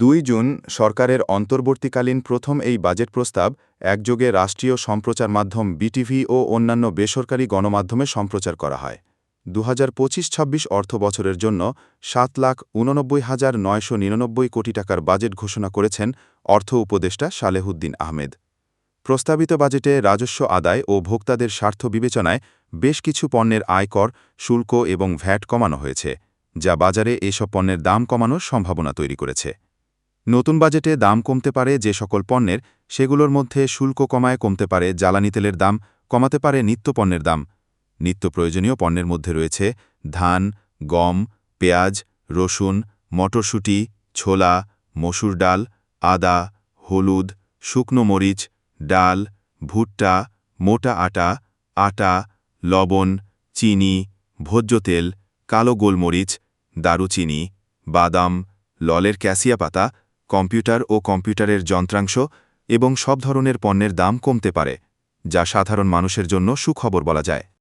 দুই জুন সরকারের অন্তর্বর্তীকালীন প্রথম এই বাজেট প্রস্তাব একযোগে রাষ্ট্রীয় সম্প্রচার মাধ্যম বিটিভি ও অন্যান্য বেসরকারি গণমাধ্যমে সম্প্রচার করা হয়। দু হাজার পঁচিশ ছাব্বিশ অর্থ বছরের জন্য সাত লাখ উননব্বই হাজার নয়শো নিরানব্বই কোটি টাকার বাজেট ঘোষণা করেছেন অর্থ উপদেষ্টা সালেহুদ্দিন আহমেদ। প্রস্তাবিত বাজেটে রাজস্ব আদায় ও ভোক্তাদের স্বার্থ বিবেচনায় বেশ কিছু পণ্যের আয়কর, শুল্ক এবং ভ্যাট কমানো হয়েছে, যা বাজারে এসব পণ্যের দাম কমানোর সম্ভাবনা তৈরি করেছে। নতুন বাজেটে দাম কমতে পারে যে সকল পণ্যের, সেগুলোর মধ্যে শুল্ক কমায় কমতে পারে জ্বালানি তেলের দাম, কমাতে পারে নিত্যপণ্যের দাম। নিত্য প্রয়োজনীয় পণ্যের মধ্যে রয়েছে ধান, গম, পেঁয়াজ, রসুন, মটরশুঁটি, ছোলা, মসুর ডাল, আদা, হলুদ, শুকনো মরিচ, ডাল, ভুট্টা, মোটা আটা আটা, লবণ, চিনি, ভোজ্য তেল, কালো গোলমরিচ, দারুচিনি, বাদাম, ললের ক্যাসিয়া পাতা কম্পিউটার ও কম্পিউটারের যন্ত্রাংশ এবং সব ধরনের পণ্যের দাম কমতে পারে, যা সাধারণ মানুষের জন্য সুখবর বলা যায়।